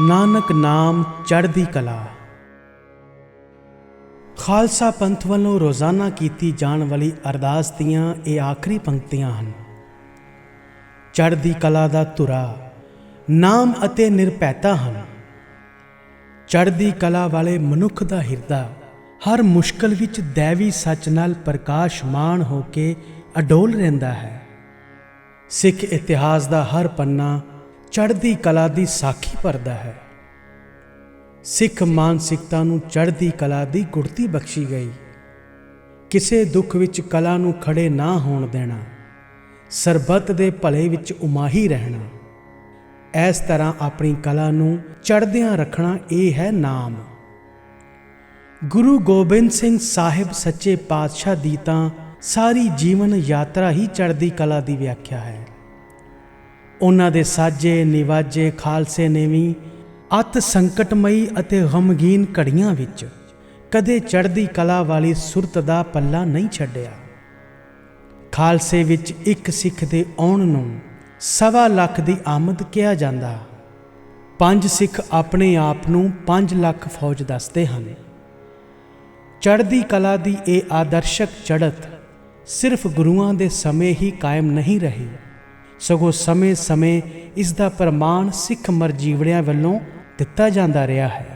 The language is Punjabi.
ਨਾਨਕ ਨਾਮ ਚੜ੍ਹਦੀ ਕਲਾ। ਖਾਲਸਾ ਪੰਥ ਵੱਲੋਂ ਰੋਜ਼ਾਨਾ ਕੀਤੀ ਜਾਣ ਵਾਲੀ ਅਰਦਾਸ ਦੀਆਂ ਇਹ ਆਖਰੀ ਪੰਕਤੀਆਂ ਹਨ। ਚੜ੍ਹਦੀ ਕਲਾ ਦਾ ਧੁਰਾ, ਨਾਮ ਅਤੇ ਨਿਰਭੈਤਾ ਹਨ। ਚੜ੍ਹਦੀ ਕਲਾ ਵਾਲੇ ਮਨੁੱਖ ਦਾ ਹਿਰਦਾ, ਹਰ ਮੁਸ਼ਕਲ ਵਿੱਚ ਦੇਵੀ ਸੱਚ ਨਾਲ ਪ੍ਰਕਾਸ਼ਮਾਨ ਹੋ ਕੇ ਅਡੋਲ ਰਹਿੰਦਾ ਹੈ। ਸਿੱਖ ਇਤਿਹਾਸ ਦਾ ਹਰ ਪੰਨਾ ਚੜ੍ਹਦੀ ਕਲਾ ਦੀ ਸਾਖੀ ਭਰਦਾ ਹੈ। ਸਿੱਖ ਮਾਨਸਿਕਤਾ ਨੂੰ ਚੜ੍ਹਦੀ ਕਲਾ ਦੀ ਗੁੜਤੀ ਬਖਸ਼ੀ ਗਈ। ਕਿਸੇ ਦੁੱਖ ਵਿੱਚ ਕਲਾ ਨੂੰ ਖੜੇ ਨਾ ਹੋਣ ਦੇਣਾ। ਸਰਬੱਤ ਦੇ ਭਲੇ ਵਿੱਚ ਉਮਾਹੀ ਰਹਿਣਾ। ਇਸ ਤਰ੍ਹਾਂ ਆਪਣੀ ਕਲਾ ਨੂੰ ਚੜ੍ਹਦਿਆਂ ਰੱਖਣਾ ਇਹ ਹੈ ਨਾਮ। ਗੁਰੂ ਗੋਬਿੰਦ ਸਿੰਘ ਸਾਹਿਬ ਸੱਚੇ ਪਾਤਸ਼ਾਹ ਦੀ ਤਾਂ ਸਾਰੀ ਜੀਵਨ ਯਾਤਰਾ ਹੀ ਚੜ੍ਹਦੀ ਕਲਾ ਦੀ ਵਿਆਖਿਆ ਹੈ। ਉਹਨਾਂ ਦੇ ਸਾਜੇ, ਨਿਵਾਜੇ, ਖਾਲਸੇ ਨੇ ਵੀ ਅਤ ਸੰਕਟਮਈ ਅਤੇ ਗਮਗੀਨ ਘੜੀਆਂ ਵਿੱਚ ਕਦੇ ਚੜ੍ਹਦੀ ਕਲਾ ਵਾਲੀ ਸੁਰਤ ਦਾ ਪੱਲਾ ਨਹੀਂ ਛੱਡਿਆ। ਖਾਲਸੇ ਵਿੱਚ ਇੱਕ ਸਿੱਖ ਦੇ ਆਉਣ ਨੂੰ ਸਵਾ ਲੱਖ ਦੀ ਆਮਦ ਕਿਹਾ ਜਾਂਦਾ। ਪੰਜ ਸਿੱਖ ਆਪਣੇ ਆਪ ਨੂੰ 5 ਲੱਖ ਫੌਜ ਦੱਸਦੇ ਹਨ। ਚੜ੍ਹਦੀ ਕਲਾ ਦੀ ਇਹ ਆਦਰਸ਼ਕ ਚੜ੍ਹਤ ਸਿਰਫ ਗੁਰੂਆਂ ਦੇ ਸਮੇਂ ਹੀ ਕਾਇਮ ਨਹੀਂ ਰਹੀ। ਸਗੋਂ ਸਮੇਂ-ਸਮੇਂ ਇਸ ਦਾ ਪ੍ਰਮਾਣ ਸਿੱਖ ਮਰਜੀਵੜਿਆਂ ਵੱਲੋਂ ਦਿੱਤਾ ਜਾਂਦਾ ਰਿਹਾ ਹੈ।